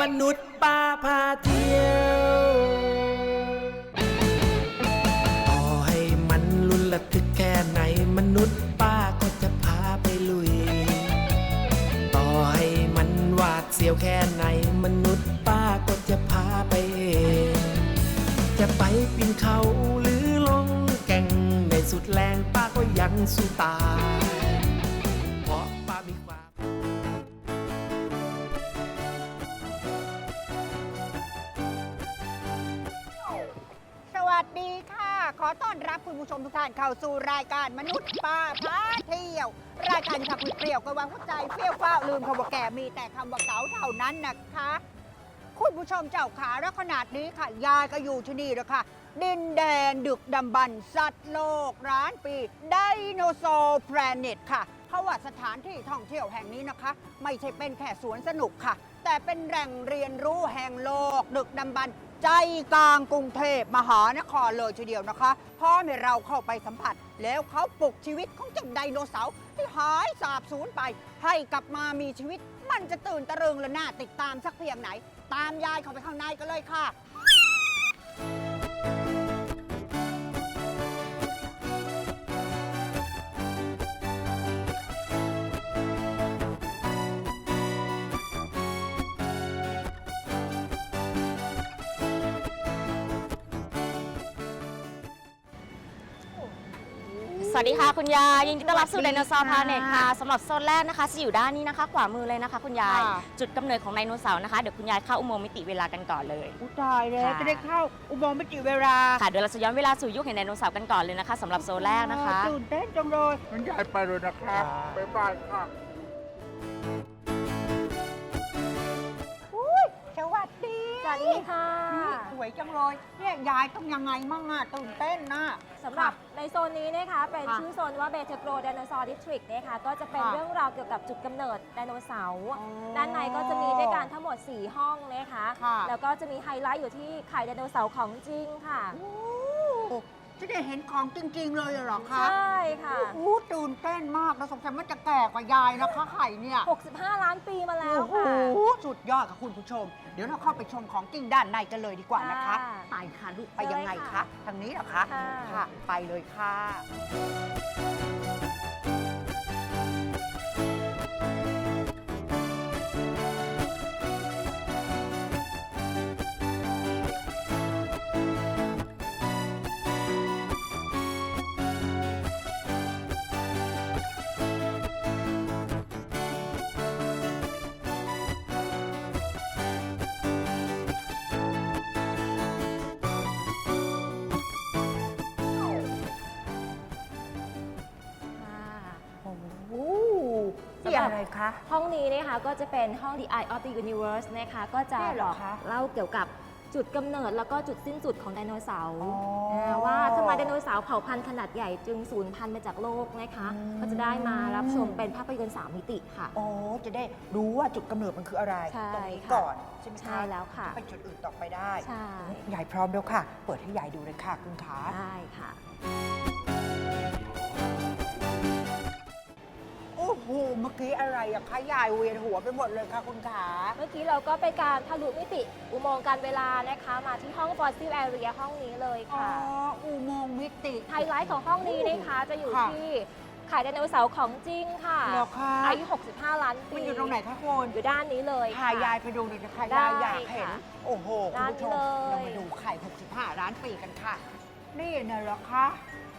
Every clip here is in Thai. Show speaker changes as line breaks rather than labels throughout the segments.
มนุษย์ป้าพาเที่ยวต่อให้มันลุนระทึกแค่ไหน มนุษย์ป้าก็จะพาไปลุย ต่อให้มันหวาดเสียวแค่ไหน มนุษย์ป้าก็จะพาไปเองจะไปปีนเขาหรือลงแก่งในสุดแรงป้าก็ยังสู้ตาย ค่ะ
ขอต้อนรับคุณผู้ชมทุกท่านเข้าสู่รายการมนุษย์ป้าพาเที่ยว รายการที่พาคุณเปรี้ยวกวางหัวใจเปรี้ยวฟ้าวลืมคำว่าแก่มีแต่คำว่าเก๋าเท่านั้นนะคะ คุณผู้ชมเจ้าขาและขนาดนี้ค่ะ ยายก็อยู่ที่นี่แล้วค่ะ ดินแดนดึกดำบรรพ์สัตว์โลกร้านปีไดโนเสาร์แพลเน็ตค่ะ เพราะว่าสถานที่ท่องเที่ยวแห่งนี้นะคะ ไม่ใช่เป็นแค่สวนสนุกค่ะ แต่เป็นแหล่งเรียนรู้แห่งโลก ดึกดำบรรพ์ ใจกลางกรุงเทพมหานครเลยทีเดียวนะคะพร้อมให้เราเข้าไปสัมผัส แล้วเขาปลุกชีวิตของเจ้าไดโนเสาร์ที่หายสาบสูญไป ให้กลับมามีชีวิต มันจะตื่นตะรึงและน่าติดตามสักเพียงไหน ตามยายเข้าไปข้างในกันเลยค่ะ
วัสดีค่ะคุณยายยินดีต้อนรับสู่
สวั
ได
สดี
โนเสาร์พา
ค่ะ
เน็ตค่ะสำหรับโซนแรกนะคะจะอยู่ด้านนี้นะคะ ขวามือเลยนะคะ คุณยาย
ค่ะ
จุดกำเนิดของไดโนเสาร์นะคะเดี๋ยวคุณยายเข้าอุโมงค์มิติเวลากันก่อนเลย
อุยตายแล้ว
ค่ะ
จะได้เข้าอุโมงค์มิติเวลา
ค่ะเดี๋ยวเราจะย้อนเวลาสู่ยุคแห่งไดโนเสาร์กันก่อนเลยนะคะสำหรับโซนแรกนะคะ
ตื่นเต้นจังเลย
งั้นยายไปเลยนะครับบ๊ายบายค่ะ
อุ้ยสวัสดี
สวัสดีค่ะ
นี่ส วยจังเลยเนี่ยยายต้องยังไงมั่งอะตื่นเต้นนะ
สำหรับในโซนนี้นะคะเป็น
ค่ะ
ชื่อโซนว่าเบเทโกรไดโนเสาร์ดิสทริกนะคะก็จะเป็น
ค่ะ
เรื่องราวเกี่ยวกับจุดกำเนิดไดโนเสาร์
อ๋อ
ด้านในก็จะมีด้วยกันทั้งหมด 4 ห้องนะคะ
ค่ะ
แล้วก็จะมีไฮไลท์อยู่ที่ไข่ไดโนเสาร์ของจริงค่ะ
โอ้ จะได้เห็นของจริง ๆ เลยเหรอคะ
ใช่ค่ะ
โอ้ตื่นเต้นมากแล้วสงสัยมันจะแก่กว่ายายนะคะไข่เนี่ย
65 ล้านปีมาแล้ว
โอ้โห
ค่ะ
สุดยอดค่ะคุณผู้ชม เดี๋ยวเราเข้าไปชมของจริงด้านในกันเลยดีกว่านะคะ
ค่ะ
ไปค่ะลูกไปยังไง
เชิญเลย
คะ
ค่ะ
ทางนี้เหรอคะ
ค่ะ
ค่ะไปเลยค่ะ
ค่ะ
อะไรคะ
ห้องนี้นะคะก็จะเป็นห้อง The Eye of the Universe นะคะก็จะ
เนี่ยเหร
บ
อ
อก
คะ
เล่าเกี่ยวกับจุดกำเนิดแล้วก็จุดสิ้นสุดของไดโนเสาร์
อ๋อ
นะว่าทำไมไดโนเสาร์เผ่าพันธุ์ขนาดใหญ่จึงสูญพันธุ์ไปจากโลกนะคะ
อืม
ก็จะได้มารับชมเป็นภาพยนตร์สามมิติค่ะ
โอ้จะได้รู้ว่าจุดกำเนิดมันคืออะไร
ใช่
ตรงนี้
ค่ะ
ก่อนใช่ไหมคะ
ใช่แล้วค่ะ
ไปจุดอื่นต่อไปได้
ใช่
ยายพร้อมแล้วค่ะ เปิดให้ยายดูเลยค่ะคุณขา
ได้ค่ะ
โอ้โห เมื่อกี้อะไรอะคะยายเวียนหัวไปหมดเลยค่ะคุณขา
เมื่อกี้เราก็ไปการทะลุมิติอุโมงค์การเวลานะคะ มาที่ห้อง Fossil Area ห้องนี้เลย
อ๋อ
ค่ะ
อุโมงค์มิติ
ไฮไลท์ของห้องนี้นะคะจะอยู่
ค่ะ
ที่ไข่ไดโนเสาร์ของจริงค่ะ
เหรอคะ
อายุ 65 ล้านปี
มันอยู่ตรงไหนคะคุณ
อยู่ด้านนี้เลย
พา
ค่ะ
ยายไปดูหน่อยนะคะ
ได้
ยายอยากเห็น
ค่ะ
โอ้โห คุณผู้ชม
ด้านนี้เลย
เรามาดูไข่65ล้านปีกันค่ะ นี่เนี่ยเหรอคะ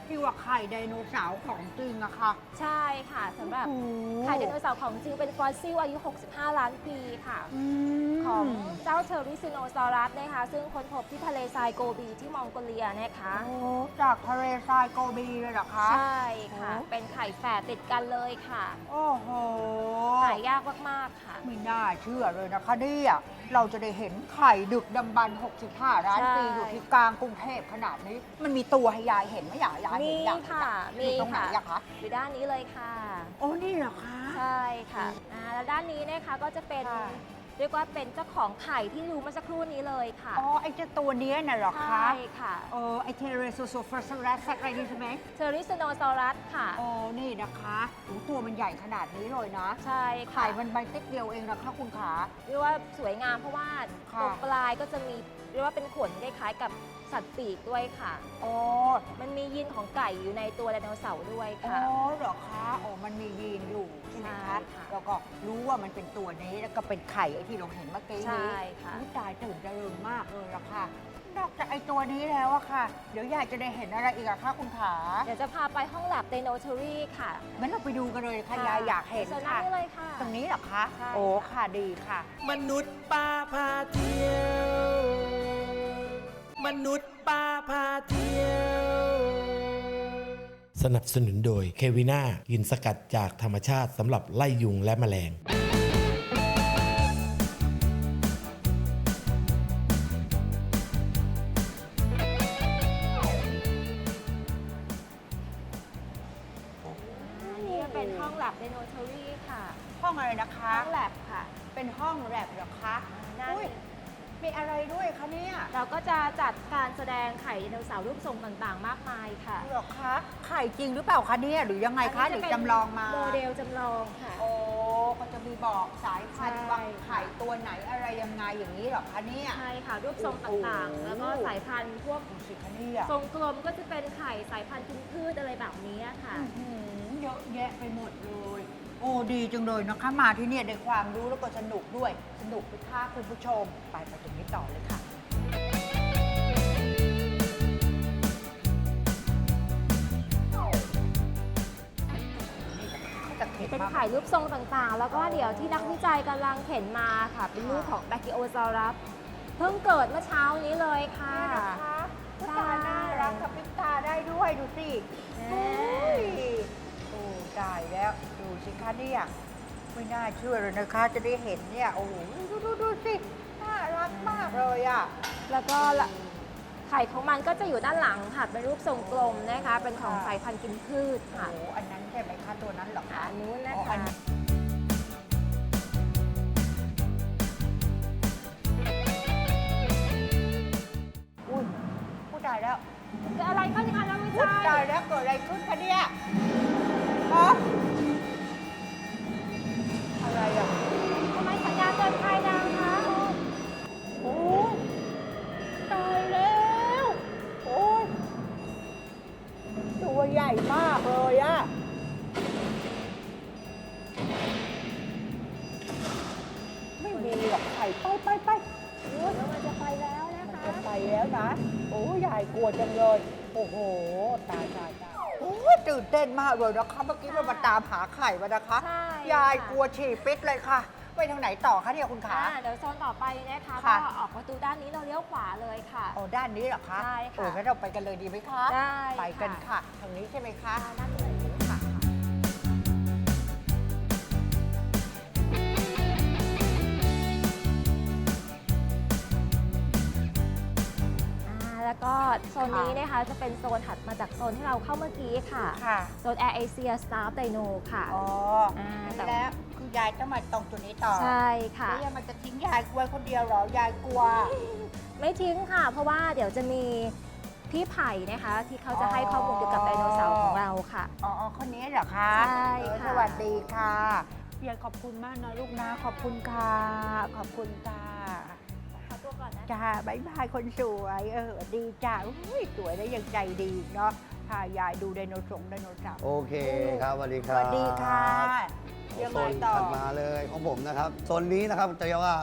ที่ว่าไข่ไดโนเสาร์ของจริงอะค่ะ
ใช่ค่ะสำหรับ
โอ้โไข่
ไดโนเสาร์ของจริงเป็นฟอสซิลอายุ 65 ล้านปีค่ะ
อืม
ของเจ้าเทอริซิโนซอรัสนะคะซึ่งค้นพบที่ทะเลทรายโกบีที่มองโกเลียนะคะ
โอ้จากทะเลทรายโกบีเลยเหรอคะ
ใช่ค่ะ
โอ้
เป็นไข่แฝดติดกันเลยค่ะ
โอ้โห
หายากมาก ๆ ค่ะ
ไม่น่าเชื่อเลยนะคะเนี่ยเราจะได้เห็นไข่ดึกดำบรรพ์65ล้าน
ใช่
ปีอยู่ที่กลางกรุงเทพขนาดนี้ มันมีตัวให้ยายเห็นไหมอยากยาย
มี
เห็นอยากเห็น
ค่ะ
อะอ
มี
ยู่ตรงไหน
ค่ะ
อะคะ
อยู่ด้านนี้เลยค่ะ
โอ้นี่เหรอคะ
ใช่ค่ะอ่าแล้วด้านนี้นะคะก็จะเป็น
ค่ะ
เรียกว่าเป็นเจ้าของไข่ที่ดูเมื่อสักครู่นี้เลยค่ะ
อ๋อไอ้เจ้าตัวเนี้ยน่ะเหรอ
ใช
คะ่
ค่ะ
เออไอเทเรโซโซฟอสรัสอะไรนี่ใช่ไหม
เทอริสโนซอรัสค่ะ
โอ้นี่นะคะโอ้ตัวมันใหญ่ขนาดนี้เลยนะ
ใช่ค่ะ
ไข่มันใบติ๊กเดียวเองนะคะคุณขา
เรียกว่าสวยงามเพราะว่า
ค่ะ
ตรงปลายก็จะมีเรียกว่าเป็นขนคล้ายๆกับ สัตว์ปีกด้วยค่ะ
อ๋อ
มันมียีนของไก่อยู่ในตัวไดโนเสาร์ด้วย
อ๋
ค่ะ
อเหรอคะอ๋อมันมียีนอยู่ใช่ไหม
ใช่
คะ
ค่ะ
แล้วก็รู้ว่ามันเป็นตัวนี้แล้วก็เป็นไข่ไอ้ที่เราเห็นเมื่อกี้
ใช่
นี้
ค่ะ
อุ๊ยตายตื่นเจริญมากเลยละค่ะนอกจากไอ้ตัวนี้แล้วอะค่ะ เดี๋ยวอยากจะได้เห็นอะไรอีกอะคะคุณขา
เดี๋ยวจะพาไปห้องแลบไดโนเทอรี่ค่ะ
งั้นเราไปดูกันเลยค่ะยายอยากเห็น
เชิญ
ค่ะ
นั่งได้เลยค่ะ
ตรงนี้เหรอคะ
ใช่
โอ้ค่ะดีค่ะ
มนุษย์ป้าพาเที่ยว มนุษย์ป้าพาเที่ยว สนับสนุนโดยเควิน่ายินสกัดจากธรรมชาติสำหรับไล่ยุงและแมลง
อันนี้ก็เป็นห้องแลบไดโนเทอรี่ค่ะ
ห้องอะไรนะคะ
ห้องแลบค่ะ
เป็นห้องแลบเหรอคะ
หน้า
อุ๊ย มีอะไรด้วยคะเนี่ย
เราก็จะจัดการแสดงไข่ไดโนเสาร์รูปทรงต่างๆ มากมายค่ะ
เหรอคะไข่จริงหรือเปล่าคะเนี่ยหรือยังไงคะหรือจำลองมา
โมเดลจำลองค่ะ
โอ้ก็จะมีบอกสายพันธุ์
ใช่
ว่าไข่ตัวไหนอะไรยังไงอย่างนี้เหรอคะเนี่ย
ใช่ค่ะ รูปทรงต่างๆแล้วก็สายพันธุ์พวก
ดูสิคะเนี่ย
ทรงกลมก็จะเป็นไข่สายพันธุ์กินพืชอะไรแบบนี้ค่ะ
อื้อหือเยอะแยะไปหมดเลย โอ้ดีจังเลยนะคะ มาที่เนี่ยได้ความรู้แล้วก็สนุกด้วย สนุกไปค่ะคุณผู้ชม ไปไปตรงนี้ต่อเลยค่ะจะเข็น
เป็น
มาก
ไข่รูปทรงต่างๆ แล้วก็เดี๋ยวที่นักวิจัยกำลังเข็นมาค่ะ เป็นรูปของแบคทีโอซอรัสเพิ่งเกิดเมื่อเช้านี้เลยค่ะ
นี่นะคะพุตาน่ารักกับพิตาได้ด้วยดูสิ
แน่
โอ้ยโอ้ตายแล้วดู สิคะเนี่ยไม่น่าเชื่อเลยนะคะ จะได้เห็นเนี่ยโอ้โหดูดูดูสิน่ารักมากเลยอะ
แล้วก็ละไข่ของมันก็จะอยู่ด้านหลังค่ะ เป็นรูปทรงกลมนะคะ เป็นของ
ค่ะ
สายพันธุ์กินพืช
โอ้
ค่ะ
โหอันนั้นใช่ไหมคะตัวนั้นเหรอ
อ่า
คะ
อันนู้นนะ
อ๋ออั
คะ
นนี้ อุ้ยผู้ตายแล้ว
เกิดอะไรขึ้นคะนักวิ
อุ๊ย
จั
ตาย
ย
แล้วเกิดอะไรขึ้นคะเนี่ยฮะ โอ้โห ตายตายตาย โอ้ยตื่นเต้นมากเลยนะคะ เมื่อกี้เรามาตามหาไข่มานะคะ
ใช่
ยาย
ค่ะ
กลัวฉี่ปิดเลยค่ะ ไปทางไหนต่อคะเนี่ยคุณขา
อ่าเดี๋ยวโซนต่อไปนะคะ
ค่ะ
ก็ออกประตูด้านนี้เราเลี้ยวขวาเลยค่ะ
โอ้ด้านนี้เหรอคะ
ใช่ค่ะ
โอ้งั้นเราไปกันเลยดีไหมคะ
ได้
ไปกันค่ะ ทางนี้ใช่ไหมคะ
อ่านั่นเลย แล้วก็โซนนี้นะคะจะเป็นโซนถัดมาจากโซนที่เราเข้าเมื่อกี้ค่ะ
ค่ะ
โซน Air Asia Staff Dino ค่ะ
อ๋อ
อ่าแต่
แล้วคือยายต้องมาตรงจุดนี้ต่อ
ใช่ค่ะ
แล้วยังมันจะทิ้งยายไว้คนเดียวเหรอยายกลัว
ไม่ทิ้งค่ะ เพราะว่าเดี๋ยวจะมีพี่ไผ่นะคะ ที่เขาจะให้ข้อมูลเกี่ยวกับไดโนเสาร์ของเราค่ะ
อ๋ออ๋อคนนี้เหรอคะ
ใช่
เออ
ค่ะ
สวัสดีค่ะยายขอบคุณมากนะลูกนะ ขอบคุณค่ะ ขอบคุณค่ะ
ข อตัวก่อนนะ
จ้าบายบายคนสวยเออดีจ้าอุ้ยสวยแล้วยังใจดีอีกเนาะพายายดูไดโนเสาร์ไดโนเสาร์
โอเคครับสวัสดีค
ส
รับ
วัสดีค่ะยัง
โซ
ไง
น
ต่อ
ถัดมาเลยของผมนะครับโซนนี้นะครับจะเรียกว่า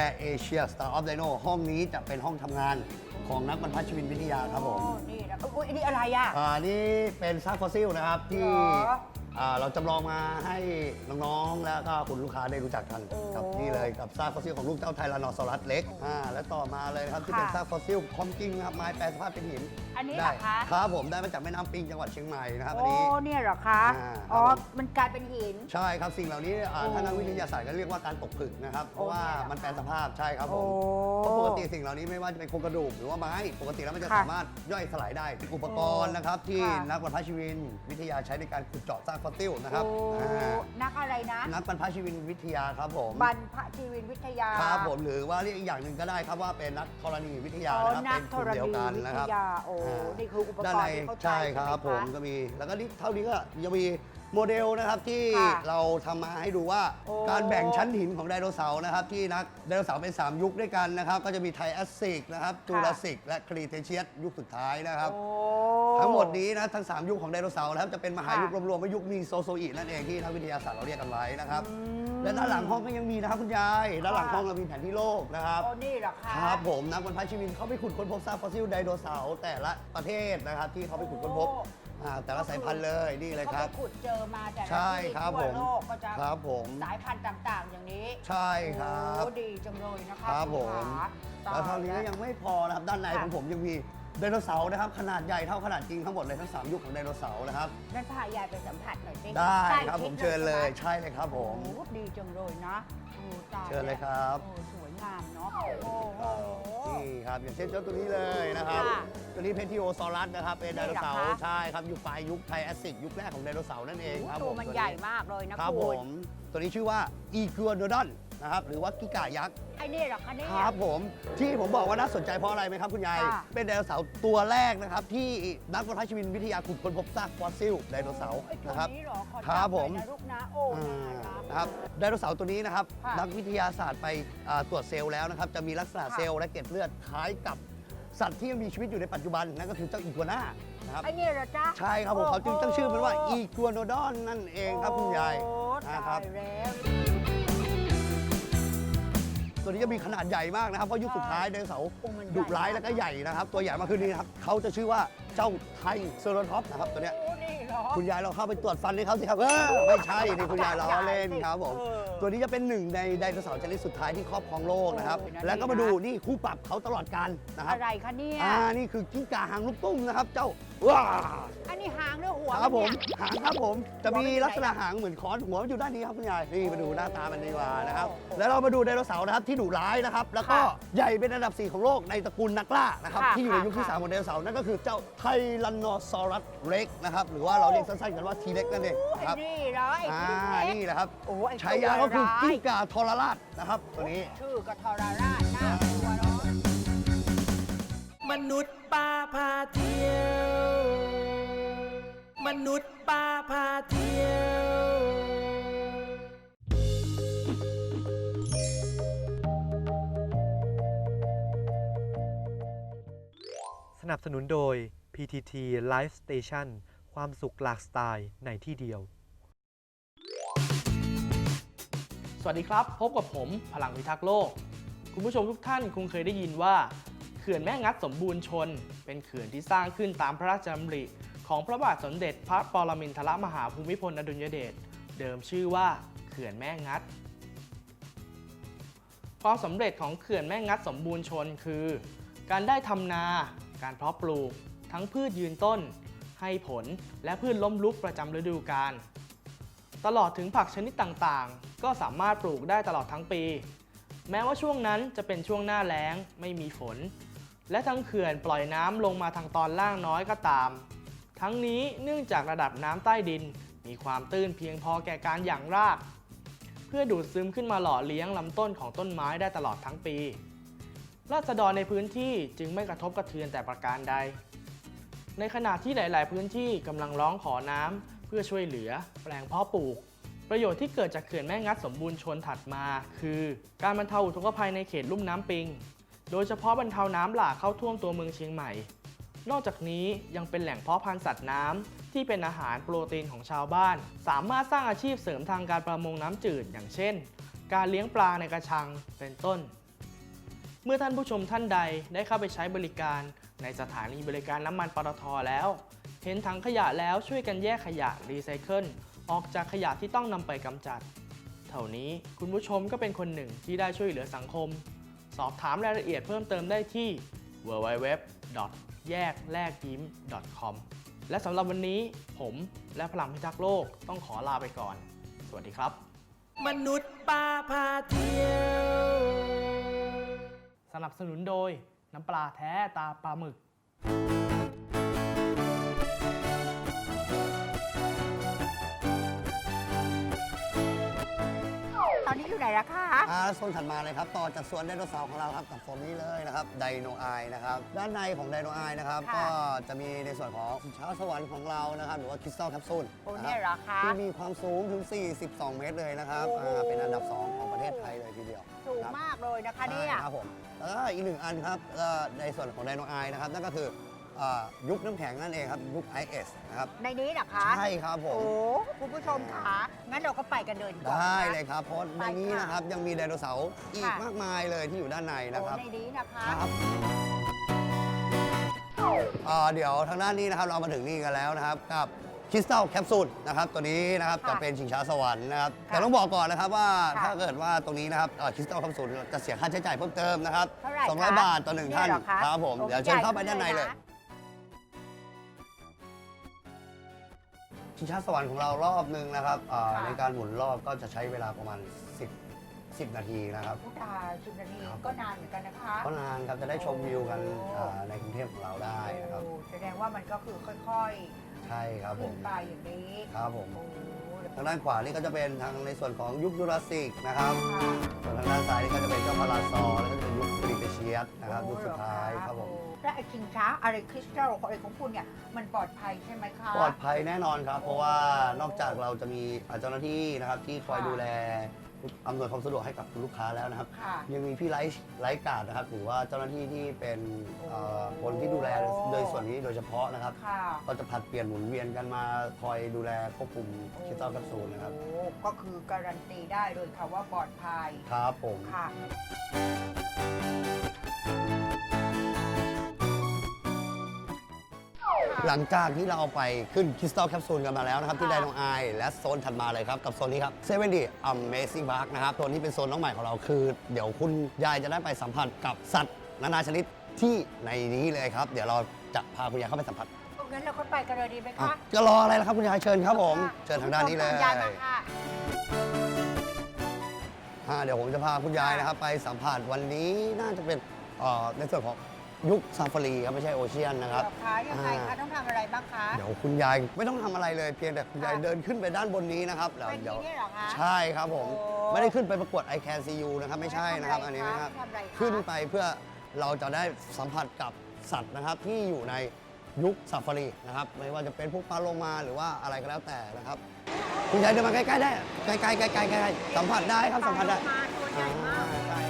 Air Asia Star of Dino ห้องนี้จะเป็นห้องทำงานของนักบรรพชวินวิทยาครับผม
โอ้นี่นะอุ้ยอันนี้อะไรอะ
อ่านี่เป็นซากฟอสซิลนะครับ ที่
เหรอ
อ่าเราจำลองมาให้น้องๆ แล้วก็คุณลูกค้าได้รู้จักกัน
โอ้
กับนี่เลยกับซากฟอสซิลของลูกเจ้าไทรานอซอรัสเล็กอ่าและต่อมาเลยนะครับที่เป็น
ค่ะ
ซากฟอสซิลคอมกิ้งนะครับไม้แปรสภาพเป็นหิน
อันนี้เหร
ได้
อคะ
ครับผมได้มาจากแม่น้ำปิงจังหวัดเชียงใหม่นะครับอัน
โอ้
นี้
เนี่ยเหรอคะ
อ่า
อ๋อ
ครับผม
มันกลายเป็นหิน
ใช่ครับสิ่งเหล่านี้อ่า
โอ้
ทางนักวิทยาศาสตร์ก็เรียกว่าการตกผลึกนะครับ เพราะว่า
โอ้เนี่ยเหรอ
มันแปลสภาพใช่ครับผ
โอ้
มเพราะปกติสิ่งเหล่านี้ไม่ว่าจะเป็นโครงกระดูกหรือว่าไม้ปกติแล้วมันจะ
ค่ะ
สามารถย่อยสลายได้อุปกรณ์นะครับ ที่
ค่ะ
นักบรรพชีวินวิทยาใช้ในการขุดเจาะซากกฟอสซิลนะครับ
โอ้
อ่า
นักอะไรนะ
นักบรรพชีวินวิทยาครับผม
บรรพชีวินวิทยา
ครับผมหรือว่าเรียกอีกอย่างหนึ่งก็ได้ครับว่าเป็นนักธรณีวิทยา
อ๋อ
นะครับ
นัก
เป็นกลุ่มเดียวกัน
ธรณี
นะครับ
วิทยาโอ้านี่คืออุปกรณ์
ด้านใน
ที่เขาใช้
ใช่ครับ
ใช่ไหมคะ
ผมก็มีแล้วก็นี่เท่านี้ก็ยังมี โมเดลนะครับที่
ค่ะ
เราทำมาให้ดูว่า
โอ้
การแบ่งชั้นหินของไดโนเสาร์นะครับที่นักไดโนเสาร์เป็น 3 ยุคด้วยกันนะครับ ก็จะมีไทแอสซิกนะครับจูราสสิกและครีเทเชียสยุคสุดท้ายนะครับ
โอ้
ทั้งหมดนี้นะทั้ง 3 ยุคของไดโนเสาร์นะครับจะเป็นมหายุค
ค่ะ
รวมๆว่ายุคมีโซโซอีนั่นเองที่ทางวิทยาศาสตร์เราเรียกกันไว้นะครับ
อืม
และด้านหลังห้องก็ยังมีนะครับคุณยายด้านหลัง
ค่ะ
ห้องเรามีแผนที่โลกนะครับ
โอ้นี่เหรอคะ
ครับผมนักบรรพชีวินเขาไปขุดค้นพบซากฟอสซิลไดโนเสาร์แต่ละประเทศนะครับที่เขาไปขุดค้นพบ
โอ้
อ่าแต่ละสายพันธุ์เลยนี่เลยครับ
เขาไปขุดเจอมาแต่ละ
ใช่
ที่
ครับ
ทั่ว
ผม
โลกก็จะ
ครับผม
สายพันธุ์ต่างๆ อย่างนี้
ใช่ครับ
โอ้ดีจังเลยนะคะ
ครับผม
ณขา
แล้วเท่านี้ยังไม่พอนะครับ ด้านใน
ค่ะ
ของผมยังมี ไดโนเสาร์นะครับ ขนาดใหญ่เท่าขนาดจริงทั้งหมดเลยทั้งสามยุคของไดโนเสาร์นะครับ
นั่นพายายไปสัมผัสหน่อยสิ
ได้
ใกล้
ครับ
ชิ
ผมเชิญเลย
ใช่ไห
ใช่เลยครับผม
โอ้ดีจังเลยนะโอ้ตาย
เชิญเลยครับ
โอ้สวยงามเนาะ โอ้โห
นี่ครับ อย่างเช่นเจ้าตัวนี้เลยนะครับ
ค่ะ
ตัวนี้เพทิโอซอรัสนะครับเป็นไดโนเสา
นี่
ร์
เหรอคะ
ใช่ครับยุคปลายยุคไทแอสซิกยุคแรกของไดโนเสาร์นั่นเองครับ
ตั
ผ
ว
ม
มัน
ตัว
ใหญ่มากเลยนะครับ
ผ
คุณ
ม ตัวนี้ชื่อว่าอีกัวโนดอน นะครับหรือว่ากิกายักษ์
ไอ้นี่เหรอคะเนี่ย
ครับผมที่ผมบอกว่าน่าสนใจเพราะอะไรไหมครับคุณยาย
ค่ะ
เป็นไดโนเสาร์ตัวแรกนะครับที่นักบรรพชีวินวิทยาขุดค้นพบซากฟอสซิลไดโนเสาร์
ไอ้ตัว
นะครับ
นี้เหรอขอ
ครับ
จัหน่อย
ผม
นะลูกนะโอ้
อ่า
น่ารัก
นะครับไดโนเสาร์ตัวนี้นะครับ
ค่ะ
นักวิทยาศาสตร์ไปอ่าตรวจเซลล์แล้วนะครับจะมีลักษณะ
ค่ะ
เซลล์และเกล็ดเลือดคล้ายกับสัตว์ที่ยังมีชีวิตอยู่ในปัจจุบันนั่นก็คือเจ้าอีกัวน่านะครับ
ไอ้นี่เหรอจ๊ะ
ใช่ครับผมเขาจึงตั้งชื่อมันว่าอีกัวโนดอนนั่นเองครับคุณยาย
โอ้
นะครับ
ตายแล้ว
ตัวนี้จะมีขนาดใหญ่มากนะครับเพราะยุคสุดท้ายไดโนเสาร์
โอ้มันใหญ่
ดุร้ายแล้วก็ใหญ่นะครับ ตัวใหญ่มากขึ้นนี่นะครับเขาจะชื่อว่าเจ้าไทเซอร์ท็อปส์นะครับตัวเนี้ย
โอ้นี่เหรอ
คุณยายเราเข้าไปตรวจฟันให้เขาสิครับเออไม่ใช่นี่คุณยายเราเล่นครับผม
เออ
ตัวนี้จะเป็นหนึ่งในไดโนเสาร์ชนิดสุดท้ายที่ครอบครองโลกนะครับ
โอ้ย
แล้วก็มา
ดีนะ
ดูนี่คู่ปรับเขาตลอดการนะครับ
อะไรคะเนี่ย
อ่านี่คือกิ้งก่าหางลูกตุ้มนะครับ เจ้าว้า
อันนี้หางหรือหัว
ครับผม
นเนี่ย
หางครับผมจะ
หัวมัน
มี
อยู่ไหน
ลักษณะหางเหมือนค้อนหัวมันอยู่ด้านนี้ครับคุณยายนี่มาดูหน้าตามันดีกว่านะครับ
โอ้
แล้วเรามาดูไดโนเสาร์นะครับที่ดุร้ายนะครับ แล้วก็
ค่ะ
ใหญ่เป็นอันดับ 4 ของโลกในตระกูลนักล่านะครับ
ค่ะ
ที่อยู่ในยุคที่
ค่ะ
3ของไดโนเสาร์นั่นก็คือเจ้าไทแรนโนซอรัสเร็กนะครับหรือว่าเราเรียกสั้นๆกันว่าทีเล็กนั่นเองนะครับ
ไอ้นี่เหรอไอ้
อ่า
ที่เล็ก
นี่แหละครับ
โอ้ไอ้
ฉายาก็คือ
ตัวร้าย
กิ้งก่าทรราชนะครับตัวนี้
ชื่อก็ทรราชน่ากลัวเนาะ
มนุษย์ป้าพาเที่ยว มนุษย์ป้าพาเที่ยว
สนับสนุนโดย PTT Life Station ความสุขหลากสไตล์ในที่เดียว
สวัสดีครับ พบกับผมพลังพิทักษ์โลก คุณผู้ชมทุกท่านคงเคยได้ยินว่า เขื่อนแม่งัดสมบูรณ์ชน เป็นเขื่อนที่สร้างขึ้นตามพระราชดำริของพระบาทสมเด็จพระปรมินทรมหาภูมิพลอดุลยเดชเดิมชื่อว่าเขื่อนแม่งัด ความสำเร็จของเขื่อนแม่งัดสมบูรณ์ชนคือ การได้ทำนา การเพาะปลูก ทั้งพืชยืนต้น ให้ผล และพืชล้มลุกประจำฤดูกาลตลอดถึงผักชนิดต่างๆ ก็สามารถปลูกได้ตลอดทั้งปี แม้ว่าช่วงนั้นจะเป็นช่วงหน้าแล้งไม่มีฝน และทั้งเขื่อนปล่อยน้ำลงมาทางตอนล่างน้อยก็ตาม ทั้งนี้เนื่องจากระดับน้ำใต้ดิน มีความตื้นเพียงพอแก่การหยั่งราก เพื่อดูดซึมขึ้นมาหล่อเลี้ยงลำต้นของต้นไม้ได้ตลอดทั้งปี ราษฎรในพื้นที่จึงไม่กระทบกระเทือนแต่ประการใด ในขณะที่หลาย ๆ พื้นที่กำลังร้องขอน้ำเพื่อช่วยเหลือ แปลงเพาะปลูก ประโยชน์ที่เกิดจากเขื่อนแม่งัดสมบูรณ์ชนถัดมา คือ การบรรเทาอุทกภัยในเขตลุ่มน้ำปิง โดยเฉพาะบรรเทาน้ำหลากเข้าท่วมตัวเมืองเชียงใหม่ นอกจากนี้ยังเป็นแหล่งเพาะพันธุ์สัตว์น้ำที่เป็นอาหารโปรตีนของชาวบ้าน สามารถสร้างอาชีพเสริมทางการประมงน้ำจืด อย่างเช่น การเลี้ยงปลาในกระชังเป็นต้น เมื่อท่านผู้ชมท่านใดได้เข้าไปใช้บริการ ในสถานีบริการน้ำมันปตทแล้ว เห็นถังขยะแล้วช่วยกันแยกขยะรีไซเคิลออกจากขยะที่ต้องนำไปกำจัด เท่านี้คุณผู้ชมก็เป็นคนหนึ่งที่ได้ช่วยเหลือสังคม สอบถามรายละเอียดเพิ่มเติมได้ที่ www. แยกแลกยิ้ม .com และสำหรับวันนี้ผมและพลังพิทักษ์โลกต้องขอลาไปก่อน สวัสดีครับ
มนุษย์ป้าพาเที่ยว
สนับสนุนโดย น้ำปลาแท้ตาปลาหมึก
ตอนนี้อยู่ไหนละคะ
อ่าโซนถัดมาเลยครับ ต่อจากสวนไดโนเสาร์ของเราครับกับโซนนี้เลยนะครับไดโนอายนะครับ ด้านในของไดโนอายนะครับก็จะมีในส่วนของชิงช้าสวรรค์ของเรานะครับ หรือว่าคริสตัลแคปซูล
โอ้เนี่ยเหรอคะ
ที่มีความสูงถึง 42 เมตรเลยนะครับเป็นอันดับ 2 ของประเทศไทยเลยทีเดียว
สูง
ครับ
มากเลยนะคะเนี่ย
ใช่ครับผมแล้วก็อีกหนึ่งอันครับก็ในส่วนของไดโนไอนะครับนั่นก็คืออ่ายุคน้ำแข็งนั่นเองครับยุค IS นะครับ
ในนี้เหรอคะ
ใช่ครับผ
โอ้
ม
คุณผู้ชมค่ะงั้นเราก็ไปกันเดินก่อน
ได้
นะ
เลยครับเพราะ
ไป
ในนี้
ค่ะ
นะครับยังมีไดโนเสาร์อีก
ค่ะ
มากมายเลยที่อยู่ด้านในนะครับ
โอ้ในนี้นะคะ
ครับอ่าเดี๋ยวทางด้านนี้นะครับเรามาถึงนี่กันแล้วนะครับ กับ คริสตัลแคปซูลนะครับตัวนี้นะครับ
ค่ะ
จะเป็นชิงช้าสวรรค์นะครับ
ค่ะ
แต่ต้องบอกก่อนนะครับว่า
ค่ะ
ถ้าเกิดว่าตรงนี้นะครับคริสตัลแคปซูลจะเสียค่าใช้จ่ายเพิ่มเติมนะครับ
เท่าไหร่คะ
200 บาทต่อหนึ่งท่าน
เยเหรอคะ
ครับผม
โอ้
เดี๋ยวเชิญเข้าไปด้านในเลยะ ชิงช้าสวรรค์ของเรารอบหนึ่งนะครับอ่า
ค่ะ
ในการหมุนรอบก็จะใช้เวลาประมาณ 10 10 นาทีนะครับ
ผู้ตายสิบนาที
ครับ
ก็นานเหมือนกันนะคะ
ก็นานครับจะได้ชมวิวกัน
โอ้
อ่าในกรุงเทพของเราได้นะครับ
โอ้แสดงว่ามันก็คือค่อย
ใช่ครับ
ๆ
ผ
ขึ้น
ม
ไปอย่างนี้
ครับผม
โอ้
ทางด้านขวานี่ก็จะเป็นทางในส่วนของยุคยูราสสิกนะครับ
ค่ะ
ส่วนทางด้านซ้ายนี่ก็จะเป็นเจ้าพาราซอร์แล้วก็จะเป็นยุคคริเตเชียสนะครับยุคสุดท้ายครับผม
และไอ้ชิงช้าอะไรคริสตัลอะไรของคุณเนี่ยมันปลอดภัยใช่ไหมคะ
ปลอดภัยแน่นอนครับ เพราะว่านอกจากเราจะมีเจ้าหน้าที่นะครับที่คอย
ค่ะ
ดูแล อำนวยความสะดวกให้กับลูกค้าแล้วนะครับ
ค่ะ
ยังมีพี่ไลฟ์ไลฟ์การ์ดนะครับ หรือว่าเจ้าหน้าที่ที่เป็นเอ่อคนที่ดูแลโดยส่วนนี้โดยเฉพาะนะครับ
ค่ะ
ก็จะผลัดเปลี่ยนหมุนเวียนกันมาคอยดูแลควบคุมคริสตัลแคปซูลนะครับ
โอ้ก็คือการันตีได้เลยค่ะว่าปลอดภัย
ครับผม
ค่ะ
หลังจากที่เราไปขึ้นคริสตัลแคปซูลกันมาแล้วนะครับ ที่
ค่ะ
ไดโนไอและโซนถัดมาเลยครับ กับโซนนี้ครับเซเว่นดี Amazing Park นะครับตัวนี้เป็นโซนน้องใหม่ของเราคือ เดี๋ยวคุณยายจะได้ไปสัมผัสกับสัตว์นานาชนิดที่ในนี้เลยครับ เดี๋ยวเราจะพาคุณยายเข้าไปสัมผัส
งั้นเราก็ไปกันเลยดีไหม
อะ
คะ
จะรออะไรล่ะครับคุณยายเชิญครับผม เชิญทางด้านนี้เลย
คุณผู้ชมตมยายมาค่ะ
อ่าเดี๋ยวผมจะพาคุณยายนะครับ ไปสัมผัสวันนี้น่าจะเป็นเอ่อในส่วนของ ยุคซาฟารีครับไม่ใช่โอเชียนนะครับ
เหรอคะยังไงคะต้องทำอะไรบ้างคะ
เดี๋ยวคุณยายไม่ต้องทำอะไรเลยเพียงแต่คุณยาย
ค่ะ
เดินขึ้นไปด้านบนนี้นะครับแล้ว
เป็น
เดี๋ยว
ที่นี่เหรอคะ
ใช่ครับผม
โอ้
ไม่ได้ขึ้นไปประกวด I Can See You นะครับไม่ใช่นะครับ
ทำ
อัน
ไร
นี้นะครับ
ทำอะไรคะ
ขึ้นไปเพื่อเราจะได้สัมผัสกับสัตว์นะครับที่อยู่ในยุคซาฟารีนะครับไม่ว่าจะเป็นพวกปลาโลมาหรือว่าอะไรก็แล้วแต่นะครับ คุณยายเดินมาใกล้ๆได้ใกล้ๆใกล้ๆใกล้ๆใกล้ๆสัมผัสได้ครับสัมผัสได้
ปลาโลมาตัวใหญ่มาก
อ่าใช่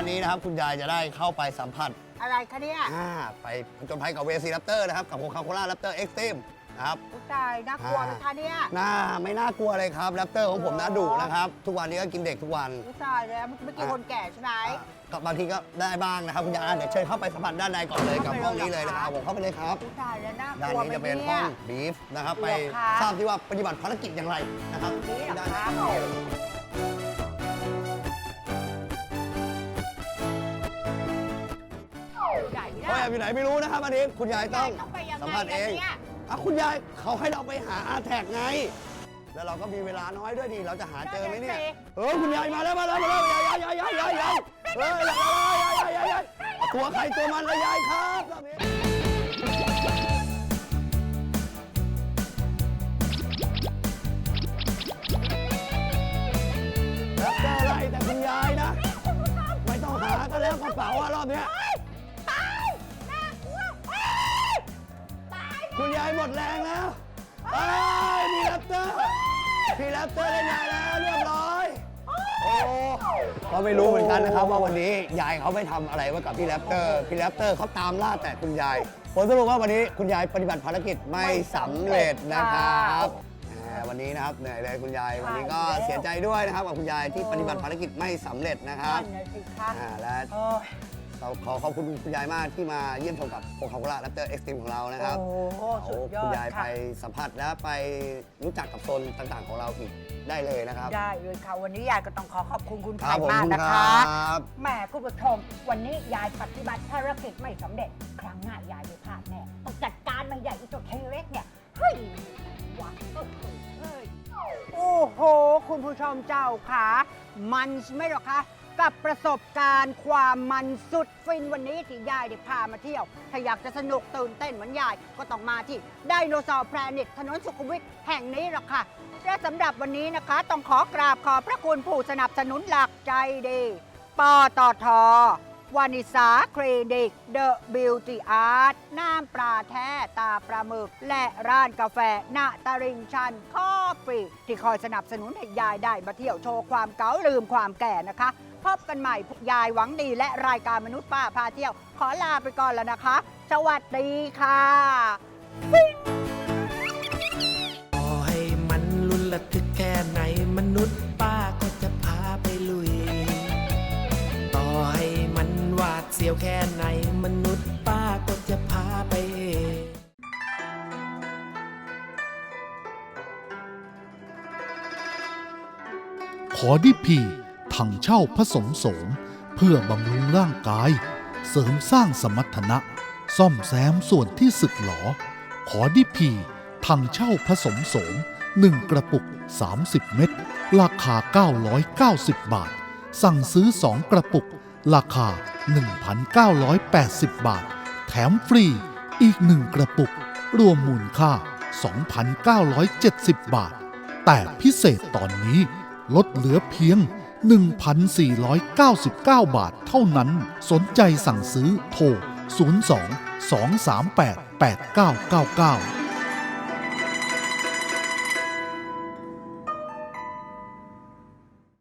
าและด้านนี้นะครับ คุณยายจะได้เข้าไปสัมผัส
อะไรคะเนี่ย
อ่าไปผจญภัยกับเวซีแรปเตอร์นะครับ กับโคคาโคล่าแรปเตอร์เอ็กซ์ตรีมนะครับ
อุ๊ยตายน่ากลัวไหมคะเนี่ย
น่าไม่น่ากลัวเลยครับแรปเตอร์ของผมน่าดุนะครับ ทุกวันนี้ก็กินเด็กทุกวัน
อุ๊ยตายแล้วเมื่อกี้คนแก่ใช่ไหม
อ่าก็บางทีก็ได้บ้างนะครับคุณยายอะเดี๋ยวเชิญเข้าไปสัมผัสด้านในก่อนเลยกับห้องนี้เลยนะครับผมเข้าไปเลยครับ
อุ๊ยตายแล้วน่าก
ด้าน
ลัว
นี้
ไหม
จะเป็น
เนี่
ห้อยงบีฟนะครับ ไป
เหรอคะ
ทราบที่ว่าปฏิบัติภารกิจอย่างไรนะครับ
นี่เหรอ
ด้าน
คะ
ใน อ
ล่ะ
แอบอยู่ไหนไม่รู้นะครับอันนี้คุณยายต้อง
ต้องไปยังไง
สัมผัสเอง
เนี่ย
อะคุณยายเขาให้เราไปหาอาแท็กไง แล้วเราก็มีเวลาน้อยด้วยดิเราจะหาเจอไหมเนี่ย
นั่นน่ะสิ
เออคุณยายมาแล้วมาแล้วมาแล้วยายยายยายยายยายยายเฮ้ยยายยายยายยายตัวใครตัวมันเลยยายครับรอบนี้แล้วเจออะไรแต่คุณยายนะ ไม่ต้องหาก็แล้วกระเป๋าอะรอบเนี้
ยตาย
คุณยายหมดแรงแล้วเอ้ยมีแรปเตอร์พี่แรปเตอร์เล่นยายแล้วเรียบร้อย โอ้ก็ไม่รู้เหมือนกันนะครับว่าวันนี้ยายเขาไปทำอะไรไว้กับพี่แรปเตอร์ พี่แรปเตอร์เขาตามล่าแต่คุณยาย ผลสรุปว่าวันนี้คุณยายปฏิบัติภารกิจไม่สำเร็จนะครับแหมวันนี้นะครับเหนื่อยเลยคุณยาย วันนี้ก็เสียใจด้วยนะครับกับคุณยายที่ปฏิบัติภารกิจไม่สำเร็จนะครับ
นั่นน่ะสิคะ
อ่าและ
โอ้ย
เราขอขอบคุณคุณยายมากที่มาเยี่ยมชมกับโคคาโคล่าแรปเตอร์เอ็กซ์ตรีมของเรานะครับ
โอ้โหสุดยอ
คุณ
ด
ยายไป
ค่ะ
สัมผัสและไปรู้จักกับโซนต่างๆ ของเราอีกได้เลยนะครับ
ได้เลยค่ะ วันนี้ยายก็ต้องขอขอบคุณคุณ
ค
ไผ่
รับผม
มาก
คุณ
นะ
ค
คะ
รับ
แหม่คุณผู้ชม วันนี้ยายปฏิบัติภารกิจไม่สำเร็จ ครั้งหน้ายายไม่พลาดแน่ต้องจัดการมันใหญ่อีตัวเคเล็กเนี่ย เฮ้ยหวังเออเฮ้ย โอ้โห คุณผู้ชมเจ้าค่ะ มันไม่หรอกคะ กับประสบการณ์ความมันสุดฟินวันนี้ที่ยายได้พามาเที่ยว ถ้าอยากจะสนุกตื่นเต้นเหมือนยายก็ต้องมาที่ไดโนเสาร์แพลเน็ตถนนสุขุมวิทแห่งนี้หรอกค่ะ และสำหรับวันนี้นะคะ ต้องขอกราบขอบพระคุณผู้สนับสนุนหลักใจดีปตทวานิสาคลินิกเดอะบิวตี้อาร์ตน้ำปลาแท้ตาปลาหมึก และร้านกาแฟณตริงชันคอฟฟี่ที่คอยสนับสนุนให้ยายได้มาเที่ยวโชว์ความเก๋าลืมความแก่นะคะ พบกันใหม่ยายหวังดีและรายการมนุษย์ป้าพาเที่ยว ขอลาไปก่อนแล้วนะคะ สวัสดีค่ะ
ต่อให้มันลุ้นระทึกแค่ไหนมนุษย์ป้าก็จะพาไปลุย ต่อให้มันหวาดเสียวแค่ไหนมนุษย์ป้าก็จะพาไปเอง
ขอดิพี ถังเช่าผสมโสม เพื่อบำรุงร่างกาย เสริมสร้างสมรรถนะ ซ่อมแซมส่วนที่สึกหรอขอดิพีถังเช่าผสมโสม1กระปุก 30 เม็ดราคา 990 บาท สั่งซื้อ 2 กระปุก ราคา 1,980 บาท แถมฟรีอีก 1 กระปุก รวมมูลค่า 2,970 บาท แต่พิเศษตอนนี้ลดเหลือเพียง 1,499 บาทเท่านั้น สนใจสั่งซื้อโทร 02 238 8999